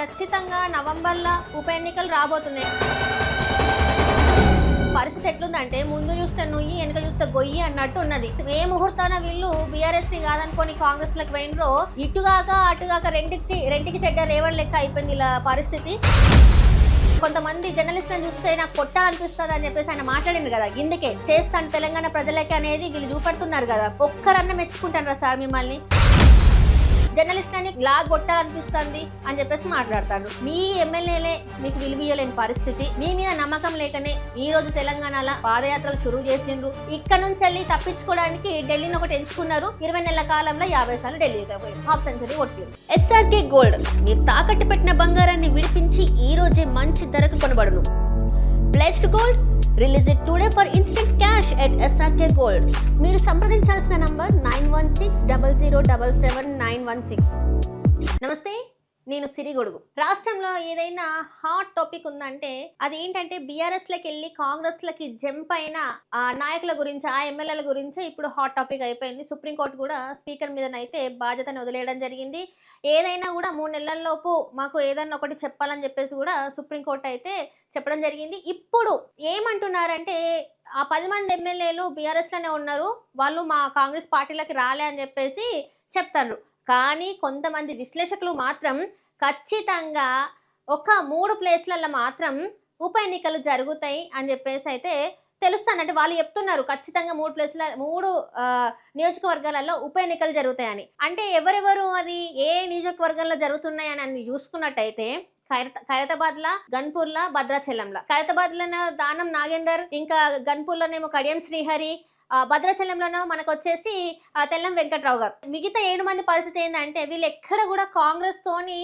ఖచ్చితంగా నవంబర్లో ఉప ఎన్నికలు రాబోతున్నాయి. పరిస్థితి ఎట్లుందంటే ముందు చూస్తే నుయ్యి వెనక చూస్తే గొయ్యి అన్నట్టు ఉన్నది. ఏ ముహూర్తాన వీళ్ళు బీఆర్ఎస్ని కాదనుకొని కాంగ్రెస్లకు పోయినరో ఇటుగాక అటుగాక రెండికి రెంటికి చెడ్డ రేవడి లెక్క అయిపోయింది ఇలా పరిస్థితి. కొంతమంది జర్నలిస్టులను చూస్తే నాకు కొట్టాలనిపిస్తుంది అని చెప్పేసి ఆయన మాట్లాడింది కదా. ఇందుకే చేస్తాను తెలంగాణ ప్రజలకి అనేది వీళ్ళు చూపెడుతున్నారు కదా. ఒక్కరన్నా మెచ్చుకుంటారా సార్ మిమ్మల్ని. జర్నలిస్ట్ అని లాగ్ కొట్టాలనిపిస్తుంది అని చెప్పేసి మాట్లాడతాడు మీ ఎమ్మెల్యేలే మీకు విలువీయలేని పరిస్థితి. మీ మీద నమ్మకం లేకనే ఈ రోజు తెలంగాణలో పాదయాత్రలు షురువు చేసిండ్రు. ఇక్కడ నుంచి వెళ్ళి తప్పించుకోవడానికి ఢిల్లీని ఒకటి ఎంచుకున్నారు. ఇరవై నెలల కాలంలో యాభై సార్లు ఢిల్లీకి పోయి హాఫ్ సెంచరీ కొట్టిండ్రు. ఎస్ఆర్కే గోల్డ్ మీరు తాకట్టు పెట్టిన బంగారాన్ని విడిపించి ఈ రోజే మంచి ధరకు కొనబడును. Pledged gold release it today for instant cash at SRK gold. మీరు సంప్రదించాల్సిన నంబర్ నా one six double zero double seven nine one six. నమస్తే. నేను సిరిగొడుగు. రాష్ట్రంలో ఏదైనా హాట్ టాపిక్ ఉందంటే అది ఏంటంటే బీఆర్ఎస్ లకి వెళ్ళి కాంగ్రెస్ లకి జంప్ అయిన ఆ నాయకుల గురించి ఆ ఎమ్మెల్యేల గురించి ఇప్పుడు హాట్ టాపిక్ అయిపోయింది. సుప్రీంకోర్టు కూడా స్పీకర్ మీదనైతే బాధ్యతను వదిలేయడం జరిగింది. ఏదైనా కూడా మూడు నెలల్లోపు మాకు ఏదన్నా ఒకటి చెప్పాలని చెప్పేసి కూడా సుప్రీంకోర్టు అయితే చెప్పడం జరిగింది. ఇప్పుడు ఏమంటున్నారంటే ఆ పది మంది ఎమ్మెల్యేలు బీఆర్ఎస్లోనే ఉన్నారు. వాళ్ళు మా కాంగ్రెస్ పార్టీలకి రాలే అని చెప్పేసి చెప్తారు కానీ కొంతమంది విశ్లేషకులు మాత్రం ఖచ్చితంగా ఒక మూడు ప్లేస్లలో మాత్రం ఉప ఎన్నికలు జరుగుతాయి అని చెప్పేసి అయితే తెలుస్తుంది అంటే వాళ్ళు చెప్తున్నారు ఖచ్చితంగా మూడు ప్లేస్ల మూడు నియోజకవర్గాలలో ఉప ఎన్నికలు జరుగుతాయని. అంటే ఎవరెవరు అది ఏ నియోజకవర్గంలో జరుగుతున్నాయి అని చూసుకున్నట్టయితే ఖైరత ఖైరతాబాద్లా గన్పూర్లా భద్రాచలంలా. ఖైరతాబాద్లోనే దానం నాగేందర్ ఇంకా గన్పూర్లోనేమో కడియం శ్రీహరి భద్రాచలంలోనో మనకు వచ్చేసి తెల్లం వెంకట్రావు గారు. మిగతా ఏడు మంది పరిస్థితి ఏంటంటే వీళ్ళు ఎక్కడ కూడా కాంగ్రెస్ తోని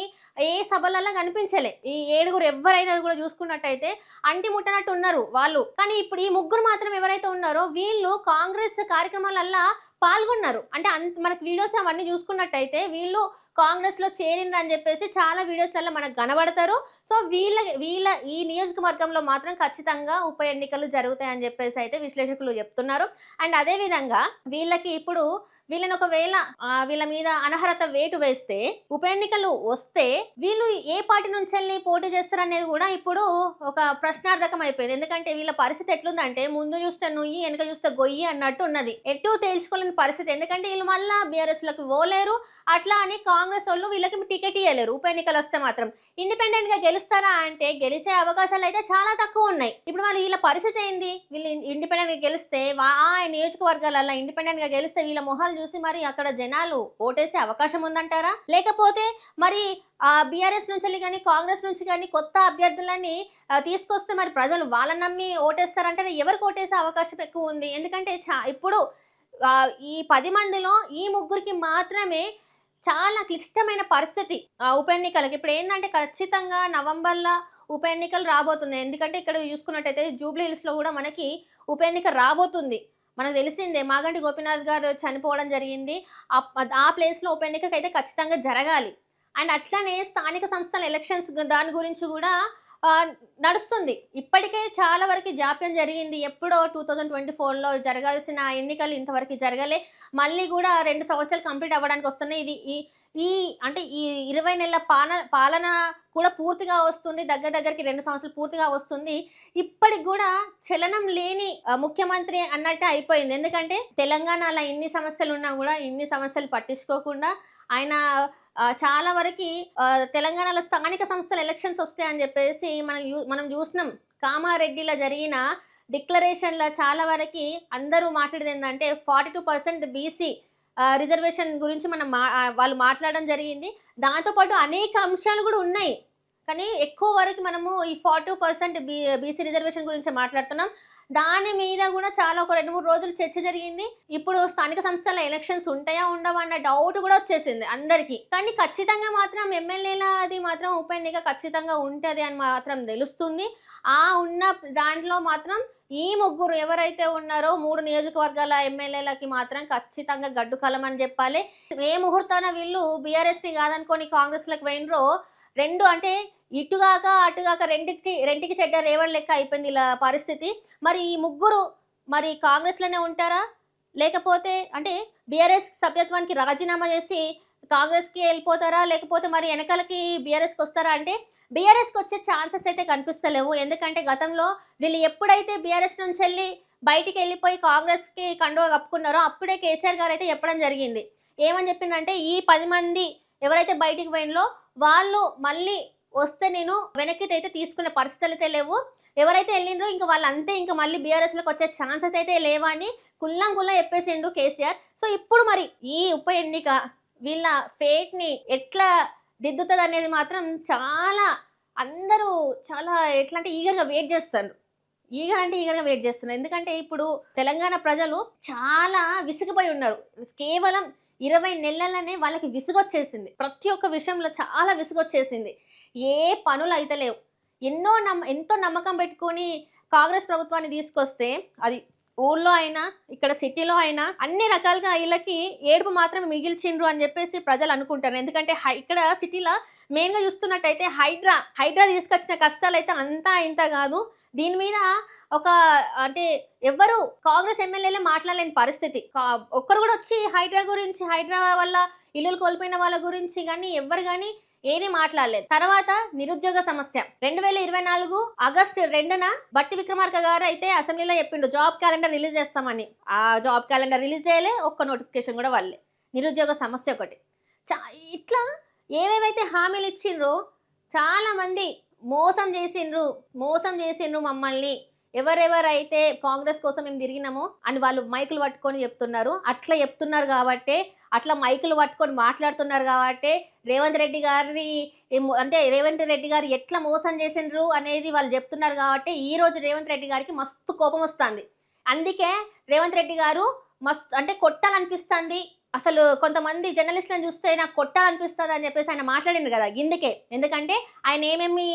ఏ సభలలో కనిపించలే. ఈ ఏడుగురు ఎవరైనా కూడా చూసుకున్నట్టయితే అంటి ముట్టనట్టు ఉన్నారు వాళ్ళు. కానీ ఇప్పుడు ఈ ముగ్గురు మాత్రం ఎవరైతే ఉన్నారో వీళ్ళు కాంగ్రెస్ కార్యక్రమాలల్లా పాల్గొన్నారు. అంటే అంత మనకు వీడియోస్ అవన్నీ చూసుకున్నట్టయితే వీళ్ళు కాంగ్రెస్లో చేరిండ్రు అని చెప్పేసి చాలా వీడియోస్లలో మనకు కనబడతారు. సో వీళ్ళ వీళ్ళ ఈ నియోజకవర్గంలో మాత్రం ఖచ్చితంగా ఉప ఎన్నికలు జరుగుతాయని చెప్పేసి అయితే విశ్లేషకులు చెప్తున్నారు. అండ్ అదే విధంగా వీళ్ళకి ఇప్పుడు వీళ్ళని ఒకవేళ వీళ్ళ మీద అనర్హత వేటు వేస్తే ఉప ఎన్నికలు వస్తే వీళ్ళు ఏ పార్టీ నుంచి వెళ్ళి పోటీ చేస్తారనేది కూడా ఇప్పుడు ఒక ప్రశ్నార్థకం అయిపోయింది. ఎందుకంటే వీళ్ళ పరిస్థితి ఎట్లుందంటే ముందు చూస్తే నుయ్యి వెనక చూస్తే గొయ్యి అన్నట్టు ఉన్నది. ఎటు తేల్చుకోలేని పరిస్థితి. ఎందుకంటే వీళ్ళు మళ్ళా బీఆర్ఎస్లకు పోలేరు అట్లా అని కాంగ్రెస్ వాళ్ళు వీళ్ళకి టికెట్ ఇవ్వలేరు ఉప ఎన్నికలు వస్తే మాత్రం. ఇండిపెండెంట్గా గెలుస్తారా అంటే గెలిచే అవకాశాలు అయితే చాలా తక్కువ ఉన్నాయి. ఇప్పుడు వాళ్ళు వీళ్ళ పరిస్థితి ఏంది? వీళ్ళు ఇండిపెండెంట్గా గెలిస్తే ఆ నియోజకవర్గాలలో ఇండిపెండెంట్గా గెలిస్తే వీళ్ళ మొహాలు చూసి మరి అక్కడ జనాలు ఓటేసే అవకాశం ఉందంటారా? లేకపోతే మరి ఆ బీఆర్ఎస్ నుంచి వెళ్ళి కానీ కాంగ్రెస్ నుంచి కానీ కొత్త అభ్యర్థులని తీసుకొస్తే మరి ప్రజలు వాళ్ళని నమ్మి ఓటేస్తారంటే ఎవరికి ఓటేసే అవకాశం ఎక్కువ ఉంది? ఎందుకంటే చా ఇప్పుడు ఈ పది మందిలో ఈ ముగ్గురికి మాత్రమే చాలా క్లిష్టమైన పరిస్థితి ఆ ఉప ఎన్నికలకు ఇప్పుడు ఏంటంటే ఖచ్చితంగా నవంబర్లో ఉప ఎన్నికలు రాబోతున్నాయి. ఎందుకంటే ఇక్కడ చూసుకున్నట్టయితే జూబ్లీ హిల్స్లో కూడా మనకి ఉప ఎన్నిక రాబోతుంది. మనకు తెలిసిందే మాగంటి గోపీనాథ్ గారు చనిపోవడం జరిగింది. ఆ- ప్లేస్లో ఉప ఎన్నికకైతే అయితే ఖచ్చితంగా జరగాలి. అండ్ అట్లనే స్థానిక సంస్థల ఎలక్షన్స్ దాని గురించి కూడా నడుస్తుంది. ఇప్పటికే చాలా వరకు జాప్యం జరిగింది. ఎప్పుడో టూ థౌజండ్ ట్వంటీ ఫోర్లో జరగాల్సిన ఎన్నికలు ఇంతవరకు జరగలే. మళ్ళీ కూడా రెండు సంవత్సరాలు కంప్లీట్ అవ్వడానికి వస్తున్నాయి. ఇది ఈ ఈ అంటే ఈ ఇరవై నెలల పాలన పాలన కూడా పూర్తిగా వస్తుంది. దగ్గర దగ్గరికి రెండు సంవత్సరాలు పూర్తిగా వస్తుంది. ఇప్పటికి కూడా చలనం లేని ముఖ్యమంత్రి అన్నట్టు అయిపోయింది. ఎందుకంటే తెలంగాణలో ఇన్ని సమస్యలు ఉన్నా కూడా ఇన్ని సమస్యలు పట్టించుకోకుండా ఆయన చాలా వరకు తెలంగాణలో స్థానిక సంస్థల ఎలక్షన్స్ వస్తాయని చెప్పేసి మనం మనం చూసినాం. కామారెడ్డిలో జరిగిన డిక్లరేషన్లో చాలా వరకు అందరూ మాట్లాడేది ఏంటంటే forty two percent BC reservation గురించి మనం మా వాళ్ళు మాట్లాడడం జరిగింది. దాంతోపాటు అనేక అంశాలు కూడా ఉన్నాయి. కానీ ఎక్కువ వరకు మనము ఈ forty percent B BC reservation గురించి మాట్లాడుతున్నాం. దాని మీద కూడా చాలా ఒక రెండు మూడు రోజులు చర్చ జరిగింది. ఇప్పుడు స్థానిక సంస్థల ఎలక్షన్స్ ఉంటాయా ఉండవా అన్న డౌట్ కూడా వచ్చేసింది అందరికీ. కానీ ఖచ్చితంగా మాత్రం ఎమ్మెల్యేల అది మాత్రం ఉప ఎన్నిక ఖచ్చితంగా ఉంటుంది అని మాత్రం తెలుస్తుంది. ఆ ఉన్న దాంట్లో మాత్రం ఈ ముగ్గురు ఎవరైతే ఉన్నారో మూడు నియోజకవర్గాల ఎమ్మెల్యేలకి మాత్రం ఖచ్చితంగా గడ్డు కలం అని చెప్పాలి. ఏ ముహూర్తాన వీళ్ళు బీఆర్ఎస్ని కాదనుకొని కాంగ్రెస్లకు పోయినరో రెండు అంటే ఇటుగాక అటుగాక రెండుకి రెంటికి చెడ్డ రేవడి లెక్క అయిపోయింది ఇలా పరిస్థితి. మరి ఈ ముగ్గురు మరి కాంగ్రెస్లోనే ఉంటారా? లేకపోతే అంటే బీఆర్ఎస్ సభ్యత్వానికి రాజీనామా చేసి కాంగ్రెస్కి వెళ్ళిపోతారా? లేకపోతే మరి వెనకాలకి బీఆర్ఎస్కి వస్తారా? అంటే బీఆర్ఎస్కి వచ్చే ఛాన్సెస్ అయితే కనిపిస్తలేవు. ఎందుకంటే గతంలో వీళ్ళు ఎప్పుడైతే బీఆర్ఎస్ నుంచి వెళ్ళి బయటికి వెళ్ళిపోయి కాంగ్రెస్కి కండువ కప్పుకున్నారో అప్పుడే కేసీఆర్ గారు అయితే చెప్పడం జరిగింది. ఏమని చెప్పిందంటే ఈ పది మంది ఎవరైతే బయటికి పోయినలో వాళ్ళు మళ్ళీ వస్తే నేను వెనక్కి అయితే తీసుకునే పరిస్థితులు అయితే లేవు. ఎవరైతే వెళ్ళిండ్రో ఇంకా వాళ్ళంతే ఇంకా మళ్ళీ బీఆర్ఎస్లోకి వచ్చే ఛాన్సెస్ అయితే లేవా అని కుల్లం కుల్లా చెప్పేసిండు కేసీఆర్. సో ఇప్పుడు మరి ఈ ఉప ఎన్నిక వీళ్ళ ఫేట్ని ఎట్లా దిద్దుతుంది అనేది మాత్రం చాలా అందరూ చాలా ఎట్లా అంటే ఈగర్గా వెయిట్ చేస్తారు ఈగర్ అంటే ఈగర్గా వెయిట్ చేస్తున్నారు. ఎందుకంటే ఇప్పుడు తెలంగాణ ప్రజలు చాలా విసిగిపోయి ఉన్నారు. కేవలం ఇరవై నెలలనే వాళ్ళకి విసుగొచ్చేసింది. ప్రతి ఒక్క విషయంలో చాలా విసుగొచ్చేసింది. ఏ పనులు అయితే లేవు. ఎన్నో నమ్మ ఎంతో నమ్మకం పెట్టుకొని కాంగ్రెస్ ప్రభుత్వాన్ని తీసుకొస్తే అది ఊర్లో అయినా ఇక్కడ సిటీలో అయినా అన్ని రకాలుగా వీళ్ళకి ఏడుపు మాత్రమే మిగిల్చిండ్రు అని చెప్పేసి ప్రజలు అనుకుంటారు. ఎందుకంటే హై- ఇక్కడ సిటీలో మెయిన్గా చూస్తున్నట్టయితే హైడ్రా హైడ్రా తీసుకొచ్చిన కష్టాలు అయితే అంతా ఇంత కాదు. దీని మీద ఒక అంటే ఎవ్వరు కాంగ్రెస్ ఎమ్మెల్యేలే మాట్లాడలేని పరిస్థితి. కా- ఒక్కరు కూడా వచ్చి హైడ్రా గురించి హైడ్రా వల్ల ఇల్లులు కోల్పోయిన వాళ్ళ గురించి కానీ ఎవ్వరు కానీ ఏది మాట్లాడలేదు. తర్వాత నిరుద్యోగ సమస్య. రెండు వేల ఇరవై నాలుగు ఆగస్టు రెండున బట్టి విక్రమార్క గారు అయితే అసెంబ్లీలో చెప్పిండు జాబ్ క్యాలెండర్ రిలీజ్ చేస్తామని. ఆ జాబ్ క్యాలెండర్ రిలీజ్ చేయలే ఒక్క నోటిఫికేషన్ కూడా వాళ్ళే నిరుద్యోగ సమస్య ఒకటి. చా ఇట్లా ఏవేవైతే హామీలు ఇచ్చిండ్రో చాలా మంది మోసం చేసిండ్రు మోసం చేసిండ్రు మమ్మల్ని. ఎవరెవరైతే కాంగ్రెస్ కోసం మేము తిరిగినామో అని వాళ్ళు మైకులు పట్టుకొని చెప్తున్నారు అట్లా చెప్తున్నారు కాబట్టే అట్లా మైకులు పట్టుకొని మాట్లాడుతున్నారు కాబట్టి రేవంత్ రెడ్డి గారిని అంటే రేవంత్ రెడ్డి గారు ఎట్లా మోసం చేసిండ్రు అనేది వాళ్ళు చెప్తున్నారు కాబట్టి ఈ రోజు రేవంత్ రెడ్డి గారికి మస్తు కోపం వస్తుంది. అందుకే రేవంత్ రెడ్డి గారు మస్తు అంటే కొట్టాలనిపిస్తుంది అసలు కొంతమంది జర్నలిస్టులను చూస్తే నాకు కొట్టాలనిపిస్తుంది అని చెప్పేసి ఆయన మాట్లాడిండు కదా ఇందుకే. ఎందుకంటే ఆయన ఏమేమి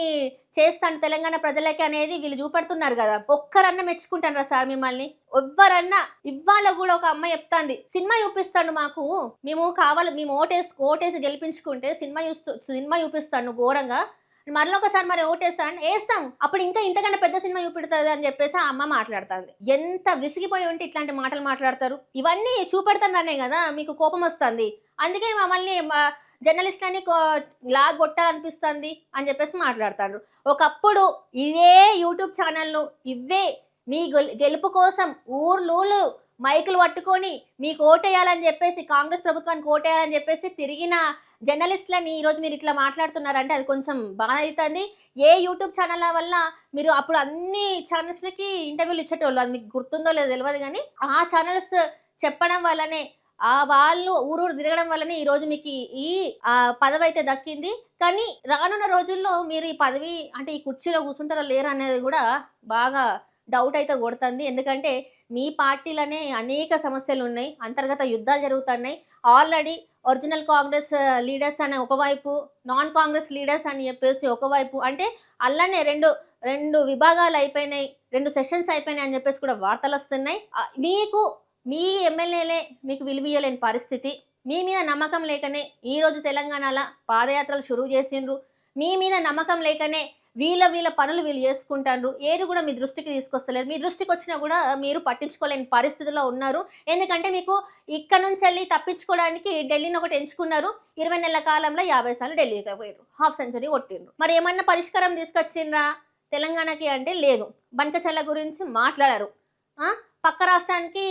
చేస్తాడు తెలంగాణ ప్రజలకి అనేది వీళ్ళు చూపెడుతున్నారు కదా. ఒక్కరన్నా మెచ్చుకుంటారా సార్ మిమ్మల్ని? ఎవ్వరన్నా ఇవ్వాల కూడా ఒక అమ్మాయి చెప్తాంది సినిమా చూపిస్తాడు మాకు. మేము కావాలి మేము ఓటేసి ఓటేసి గెలిపించుకుంటే సినిమా చూస్తూ సినిమా చూపిస్తాను ఘోరంగా. మరలా ఒకసారి మరి ఓటేస్తాను వేస్తాం అప్పుడు ఇంకా ఇంతకన్నా పెద్ద సినిమా చూపెడుతుంది అని చెప్పేసి ఆ అమ్మ మాట్లాడుతుంది. ఎంత విసిగిపోయి ఉంటే ఇట్లాంటి మాటలు మాట్లాడతారు? ఇవన్నీ చూపెడుతున్నానే కదా మీకు కోపం వస్తుంది. అందుకే మమ్మల్ని మా జర్నలిస్ట్లని లా కొట్టాలనిపిస్తుంది అని చెప్పేసి మాట్లాడతారు ఒకప్పుడు ఇదే యూట్యూబ్ ఛానల్ను ఇవే మీ గెలుపు కోసం ఊర్లూలు మైకులు పట్టుకొని మీకు ఓటేయాలని చెప్పేసి కాంగ్రెస్ ప్రభుత్వానికి ఓటేయాలని చెప్పేసి తిరిగిన జర్నలిస్టులని ఈరోజు మీరు ఇట్లా మాట్లాడుతున్నారంటే అది కొంచెం బాధ అవుతుంది. ఏ యూట్యూబ్ ఛానళ్ళ వల్ల మీరు అప్పుడు అన్ని ఛానల్స్లకి ఇంటర్వ్యూలు ఇచ్చేటోళ్ళు? అది మీకు గుర్తుందో లేదో తెలియదు కానీ ఆ ఛానల్స్ చెప్పడం వల్లనే ఆ వాళ్ళు ఊరూరు తిరగడం వల్లనే ఈ రోజు మీకు ఈ- పదవి అయితే దక్కింది. కానీ రానున్న రోజుల్లో మీరు ఈ పదవి అంటే ఈ కుర్చీలో కూర్చుంటారో లేరు అనేది కూడా బాగా డౌట్ అయితే కొడుతుంది. ఎందుకంటే మీ పార్టీలోనే అనేక సమస్యలు ఉన్నాయి అంతర్గత యుద్ధాలు జరుగుతున్నాయి. ఆల్రెడీ ఒరిజినల్ కాంగ్రెస్ లీడర్స్ అని ఒకవైపు నాన్ కాంగ్రెస్ లీడర్స్ అని చెప్పేసి ఒకవైపు అంటే అలానే రెండు రెండు విభాగాలు అయిపోయినాయి. రెండు సెషన్స్ అయిపోయినాయి అని చెప్పేసి కూడా వార్తలు వస్తున్నాయి. మీకు మీ ఎమ్మెల్యేలే మీకు విలువీయలేని పరిస్థితి. మీ మీద నమ్మకం లేకనే ఈరోజు తెలంగాణలో పాదయాత్రలు షురూ చేసిండ్రు. మీ మీద నమ్మకం లేకనే వీళ్ళ వీళ్ళ పనులు వీళ్ళు చేసుకుంటారు. ఏది కూడా మీ దృష్టికి తీసుకొస్తలేరు. మీ దృష్టికి వచ్చినా కూడా మీరు పట్టించుకోలేని పరిస్థితిలో ఉన్నారు. ఎందుకంటే మీకు ఇక్కడ నుంచి వెళ్ళి తప్పించుకోవడానికి ఢిల్లీని ఒకటి ఎంచుకున్నారు. ఇరవై నెలల కాలంలో యాభై సార్లు ఢిల్లీకి పోయారు హాఫ్ సెంచరీ కొట్టిండ్రు మరి ఏమన్నా పరిష్కారం తీసుకొచ్చిండ్రా? తెలంగాణకి అంటే లేదు. బనకచల్ల గురించి మాట్లాడారు. పక్క రాష్ట్రానికి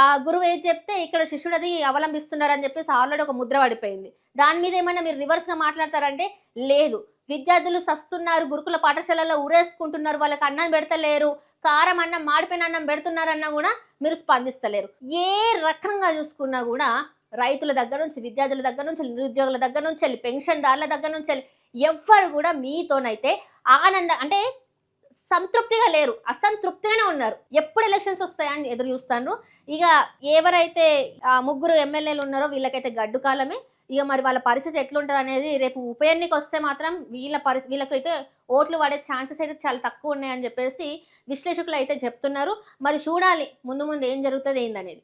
ఆ గురువు ఏది చెప్తే ఇక్కడ శిష్యుడు అది అవలంబిస్తున్నారని చెప్పేసి ఆల్రెడీ ఒక ముద్ర పడిపోయింది. దాని మీద ఏమైనా మీరు రివర్స్గా మాట్లాడతారంటే లేదు. విద్యార్థులు సస్తున్నారు గురుకుల పాఠశాలలో ఊరేసుకుంటున్నారు వాళ్ళకి అన్నం పెడతలేరు కారం అన్నం మాడిపోయిన అన్నం పెడుతున్నారన్నా కూడా మీరు స్పందిస్తలేరు. ఏ రకంగా చూసుకున్నా కూడా రైతుల దగ్గర నుంచి విద్యార్థుల దగ్గర నుంచి నిరుద్యోగుల దగ్గర నుంచి వెళ్ళి పెన్షన్దారుల దగ్గర నుంచి వెళ్ళి ఎవ్వరు కూడా మీతోనైతే ఆనంద అంటే సంతృప్తిగా లేరు అసంతృప్తిగానే ఉన్నారు. ఎప్పుడు ఎలక్షన్స్ వస్తాయని ఎదురు చూస్తాను ఇక ఎవరైతే ఆ ముగ్గురు ఎమ్మెల్యేలు ఉన్నారో వీళ్ళకైతే గడ్డు కాలమే. ఇక మరి వాళ్ళ పరిస్థితి ఎట్లుంటుంది అనేది రేపు ఉప ఎన్నిక వస్తే మాత్రం వీళ్ళ పరిస్థితి వీళ్ళకైతే ఓట్లు పడే ఛాన్సెస్ అయితే చాలా తక్కువ ఉన్నాయని చెప్పేసి విశ్లేషకులు అయితే చెప్తున్నారు. మరి చూడాలి ముందు ముందు ఏం జరుగుతుంది ఏందనేది.